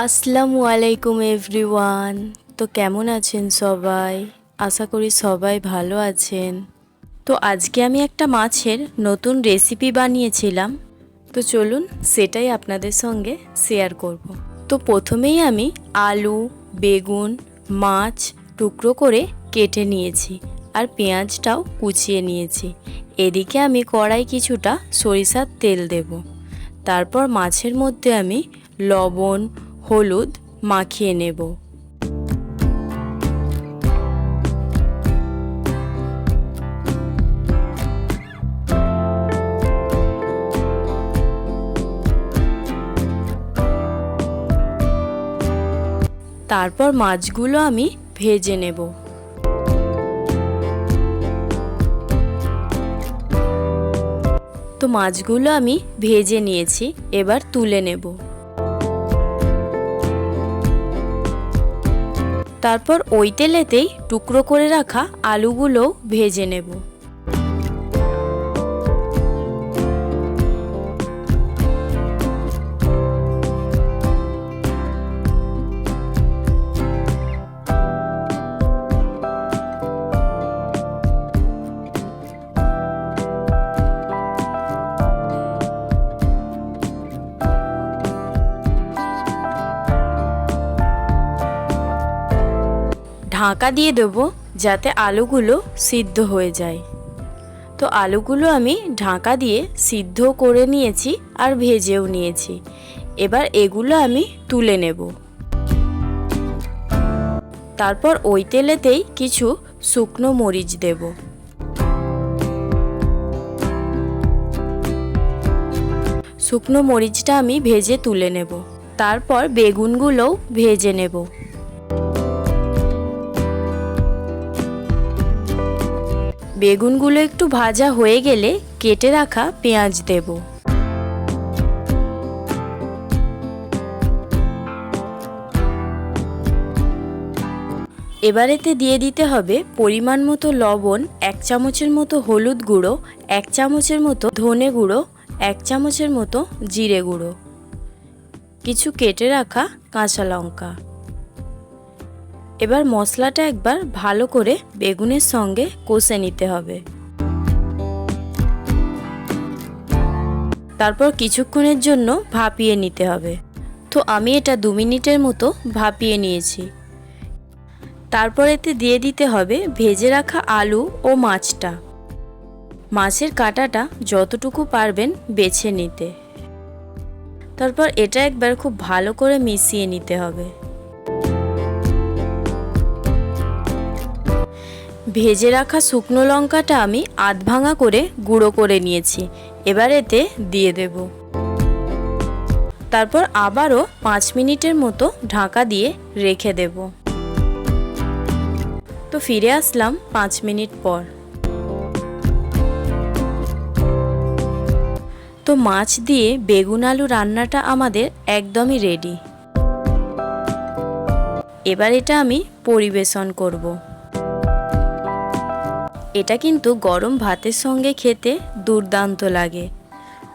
আসসালামু আলাইকুম এভরিওয়ান। তো কেমন আছেন সবাই? আশা করি সবাই ভালো আছেন। তো আজকে আমি একটা মাছের নতুন রেসিপি বানিয়েছিলাম। তো চলুন সেটাই আপনাদের সঙ্গে শেয়ার করব। তো প্রথমেই আমি আলু, বেগুন, মাছ টুকরো করে কেটে নিয়েছি আর পেঁয়াজটাও কুচিয়ে নিয়েছি। এদিকে আমি কড়াই কিছুটা সরিষার তেল দেব। তারপর মাছের মধ্যে আমি লবণ হলুদ মাখিয়ে নেব। তারপর মাছগুলো আমি ভেজে নেব। তো মাছগুলো আমি ভেজে নিয়েছি, এবার তুলে নেব। তারপর ওই তেলেতেই টুকরো করে রাখা আলুগুলোও ভেজে নেব। ঢাকা দিয়ে দেবো যাতে আলুগুলো সিদ্ধ হয়ে যায়। তো আলুগুলো আমি ঢাকা দিয়ে সিদ্ধ করে নিয়েছি আর ভেজেও নিয়েছি। এবার এগুলো আমি তুলে নেব। তারপর ওই তেলেতেই কিছু শুকনো মরিচ দেব। শুকনো মরিচটা আমি ভেজে তুলে নেব। তারপর বেগুনগুলোও ভেজে নেব। বেগুনগুলো একটু ভাজা হয়ে গেলে কেটে রাখা পেঁয়াজ দেব। এবারেতে দিয়ে দিতে হবে পরিমাণ মতো লবণ, এক চামচের মতো হলুদ গুঁড়ো, এক চামচের মতো ধনে গুঁড়ো, এক চামচের মতো জিরে গুঁড়ো। কিছু কেটে রাখা কাঁচা লঙ্কা। এবার মশলাটা একবার ভালো করে বেগুনের সঙ্গে কষে নিতে হবে। তারপর কিছুক্ষণের জন্য ভাপিয়ে নিতে হবে। তো আমি এটা দু মিনিটের মতো ভাপিয়ে নিয়েছি। তারপর এতে দিয়ে দিতে হবে ভেজে রাখা আলু ও মাছটা। মাছের কাঁটাটা যতটুকু পারবেন বেছে নিতে। তারপর এটা একবার খুব ভালো করে মিশিয়ে নিতে হবে। ভেজে রাখা শুকনো লঙ্কাটা আমি আধ ভাঙা করে গুঁড়ো করে নিয়েছি। এবার এতে দিয়ে দেব। তারপর আবারও পাঁচ মিনিটের মতো ঢাকা দিয়ে রেখে দেব। তো ফিরে আসলাম পাঁচ মিনিট পর। তো মাছ দিয়ে বেগুন আলু রান্নাটা আমাদের একদমই রেডি এবার এটা আমি পরিবেশন করব। এটা কিন্তু গরম ভাতের সঙ্গে খেতে দুর্দান্ত লাগে।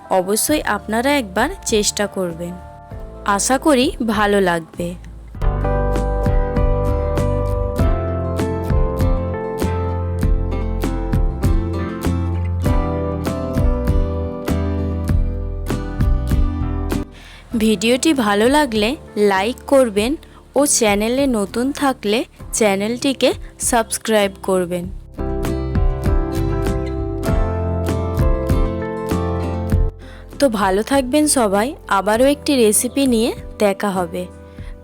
অবশ্যই আপনারা একবার চেষ্টা করবেন। আশা করি ভালো লাগবে। ভিডিওটি ভালো লাগলে লাইক করবেন ও চ্যানেলে নতুন থাকলে চ্যানেলটিকে সাবস্ক্রাইব করবেন। তো ভালো থাকবেন সবাই, আবারও একটি রেসিপি নিয়ে দেখা হবে।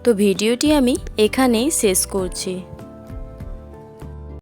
তো ভিডিওটি আমি এখানেই শেষ করছি।